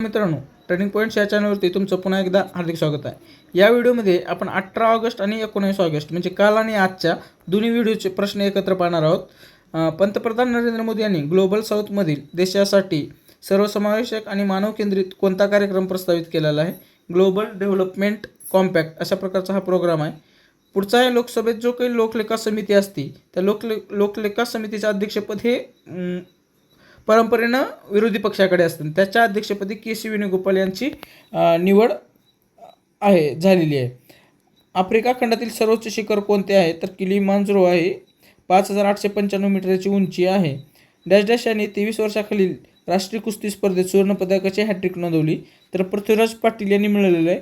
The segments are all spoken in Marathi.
मित्रांनो टर्निंग पॉईंट्स या चॅनलवरती तुमचं पुन्हा एकदा हार्दिक स्वागत आहे. या व्हिडिओमध्ये आपण अठरा ऑगस्ट आणि एकोणीस ऑगस्ट म्हणजे काल आणि आजच्या दोन्ही व्हिडिओचे प्रश्न एकत्र पाहणार आहोत. पंतप्रधान नरेंद्र मोदी यांनी ग्लोबल साऊथमधील देशासाठी सर्वसमावेशक आणि मानव केंद्रित कोणता कार्यक्रम प्रस्तावित केलेला आहे? ग्लोबल डेव्हलपमेंट कॉम्पॅक्ट अशा प्रकारचा हा प्रोग्राम आहे. पुढचा आहे लोकसभेत जो काही लोकलेखा समिती असती त्या लोकले लोकलेखा समितीचे अध्यक्षपद हे परंपरेनं विरोधी पक्षाकडे असतात. त्याच्या अध्यक्षपदी के सी वेणुगोपाल यांची निवड आहे झालेली आहे. आफ्रिका खंडातील सर्वोच्च शिखर कोणते आहे? तर किली मांजरो आहे. पाच हजार आठशे पंच्याण्णव मीटरची उंची आहे. डॅश डॅश यांनी तेवीस वर्षाखालील राष्ट्रीय कुस्ती स्पर्धेत सुवर्णपदकाची हॅट्रिक नोंदवली. तर पृथ्वीराज पाटील यांनी मिळवलेलं आहे.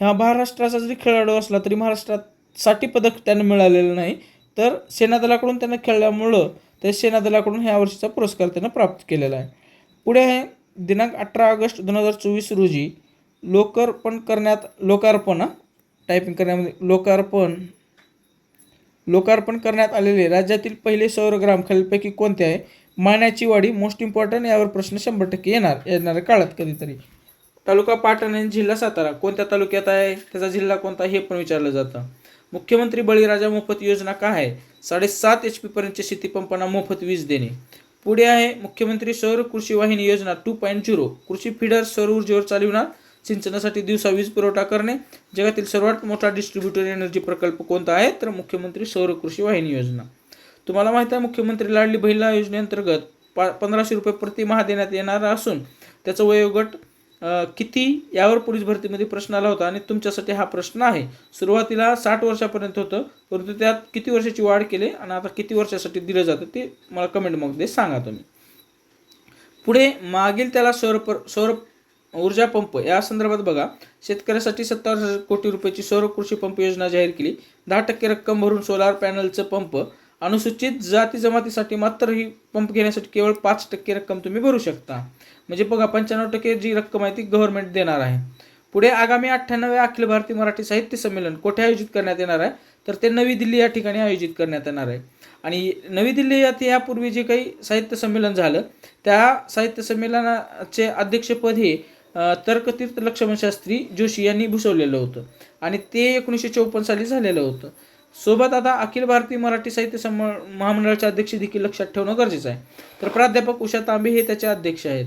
ह्या महाराष्ट्राचा जरी खेळाडू असला तरी महाराष्ट्रासाठी पदक त्यांना मिळालेलं नाही. तर सेनादलाकडून त्यांना खेळल्यामुळं त्या सेनादलाकडून ह्या वर्षीचा पुरस्कार त्यांना प्राप्त केलेला आहे. पुढे आहे दिनांक अठरा ऑगस्ट दोन हजार चोवीस रोजी लोकार्पण करण्यात लोकार्पण टायपिंग करण्यामध्ये लोकार्पण लोकार्पण करण्यात आलेले राज्यातील पहिले सौरग्राम खालीलपैकी कोणते आहे? माण्याची वाडी मोस्ट इम्पॉर्टंट यावर प्रश्न शंभर टक्के येणार येणाऱ्या काळात कधीतरी. तालुका पाटण आणि जिल्हा सातारा कोणत्या तालुक्यात आहे? त्याचा जिल्हा कोणता हे पण विचारलं जातं. मुख्यमंत्री बळीराजा मोफत योजना काय आहे? साडेसात एच पीपर्यंतच्या शेतीपंपांना मोफत वीज देणे. पुढे आहे मुख्यमंत्री सौर कृषी वाहिनी योजना टू पॉईंट झिरो कृषी फिडर सौर ऊर्जेवर चालविणार सिंचनासाठी दिवसा वीज पुरवठा करणे. जगातील सर्वात मोठा डिस्ट्रीब्युटर एनर्जी प्रकल्प कोणता आहे? तर मुख्यमंत्री सौर कृषी वाहिनी योजना. तुम्हाला माहीत आहे मुख्यमंत्री लाडली बहिला योजनेअंतर्गत पा पंधराशे रुपये प्रति देण्यात येणार असून त्याचं वयोगट किती यावर पोलीस भरतीमध्ये प्रश्न आला होता आणि तुमच्यासाठी हा प्रश्न आहे. सुरुवातीला साठ वर्षापर्यंत होतं परंतु त्यात किती वर्षाची वाढ केली आणि आता किती वर्षासाठी दिलं जातं ते मला कमेंटमध्ये सांगा तुम्ही. पुढे मागील त्याला सौर पर सौर ऊर्जा पंप या संदर्भात बघा. शेतकऱ्यासाठी सत्तर कोटी रुपयाची सौर कृषी पंप योजना जाहीर केली. दहा टक्के रक्कम भरून सोलार पॅनलचं पंप अनुसूचित जाती जमातीसाठी मात्र ही पंप घेण्यासाठी केवळ पाच टक्के रक्कम तुम्ही भरू शकता. म्हणजे बघा पंच्याण्णव टक्के जी रक्कम आहे ती गव्हर्नमेंट देणार आहे. पुढे आगामी अठ्ठ्याण्णव्या अखिल भारतीय मराठी साहित्य संमेलन कोठे आयोजित करण्यात येणार आहे? तर ते नवी दिल्ली या ठिकाणी आयोजित करण्यात येणार आहे. आणि नवी दिल्ली यात यापूर्वी जे काही साहित्य संमेलन झालं त्या साहित्य संमेलनाचे अध्यक्षपद हे तर्कतीर्थ लक्ष्मण शास्त्री जोशी यांनी भूषवलेलं होतं. आणि ते एकोणीसशे चौपन्न साली झालेलं होतं. सोबत आता अखिल भारतीय मराठी साहित्य सम महामंडळाचे अध्यक्ष देखील लक्षात ठेवणं गरजेचं आहे. तर प्राध्यापक उषा तांबे हे त्याचे अध्यक्ष आहेत.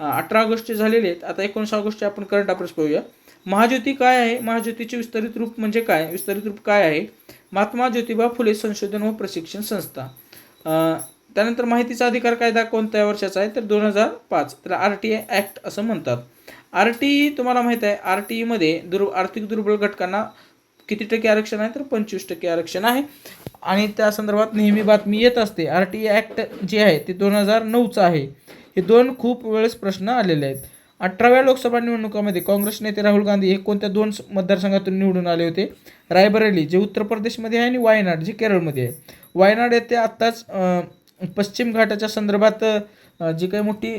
अठरा ऑगस्टचे झालेले आहेत. आता एकोणीस ऑगस्टचे आपण करंट अफेअर्स पाहूया. महाज्योती काय आहे? महाज्योतीचे विस्तारित रूप म्हणजे काय? विस्तारित रूप काय आहे? महात्मा ज्योतिबा फुले संशोधन व प्रशिक्षण संस्था. त्यानंतर माहितीचा अधिकार कायदा कोणत्या वर्षाचा आहे. तर दोन हजार पाच. तर आर टी आय ॲक्ट असं म्हणतात. आर टी तुम्हाला माहीत आहे. आर टी ईमध्ये दुर् आर्थिक दुर्बल घटकांना किती टक्के आरक्षण आहे तर पंचवीस टक्के आरक्षण आहे. आणि त्या संदर्भात नेहमी बातमी येत असते आर टी ॲक्ट जे आहे ते दोन हजार नऊचं आहे. हे दोन खूप वेळेस प्रश्न आलेले आहेत. अठराव्या लोकसभा निवडणुकामध्ये काँग्रेस नेते राहुल गांधी हे कोणत्या दोन मतदारसंघातून निवडून आले होते? रायबरेली जे उत्तर प्रदेशमध्ये आहे आणि वायनाड जे केरळमध्ये आहे. वायनाड येथे आत्ताच पश्चिम घाटाच्या संदर्भात जी काही मोठी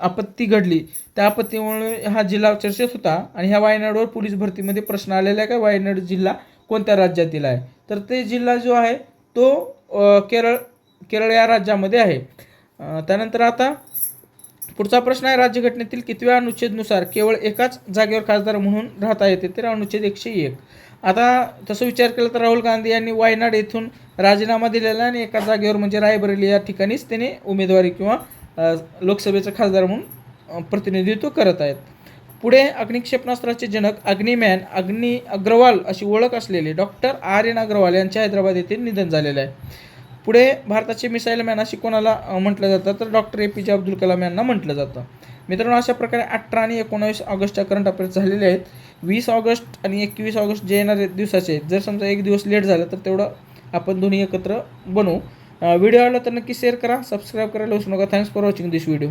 आपत्ती घडली त्या आपत्तीमुळे हा जिल्हा चर्चेत होता आणि ह्या वायनाडवर पोलीस भरतीमध्ये प्रश्न आलेला आहे का? वायनाड जिल्हा कोणत्या राज्यातील आहे? तर ते जिल्हा जो आहे तो केरळ केरळ या राज्यामध्ये आहे. त्यानंतर आता पुढचा प्रश्न आहे राज्यघटनेतील कितव्या अनुच्छेदनुसार केवळ एकाच जागेवर खासदार म्हणून राहता येते तर अनुच्छेद एकशे एक. आता तसं विचार केला तर राहुल गांधी यांनी वायनाड येथून राजीनामा दिलेला आहे आणि एका जागेवर म्हणजे रायबरेली या ठिकाणीच त्याने उमेदवारी किंवा लोकसभेचा खासदार म्हणून प्रतिनिधित्व करत आहेत. पुढे अग्निक्षेपणास्त्राचे जनक अग्निमॅन अग्नि अग्रवाल अशी ओळख असलेले डॉक्टर आर एन अग्रवाल यांचे हैदराबाद येथे निधन झालेलं आहे. पुढे भारताचे मिसाईल मॅन अशी कोणाला म्हटलं जातं? तर डॉक्टर ए पी जे अब्दुल कलाम यांना म्हटलं जातं. मित्रांनो अशा प्रकारे अठरा आणि एकोणावीस ऑगस्टच्या करंट अफेअर्स झालेले आहेत. वीस ऑगस्ट आणि एकवीस ऑगस्ट जे येणारे दिवसाचे जर समजा एक दिवस लेट झालं तर तेवढं आपण दोन्ही एकत्र बनवू व्हिडिओ आवडला तर नक्की शेअर करा सबस्क्राईब करायला विसरू नका thanks for watching this video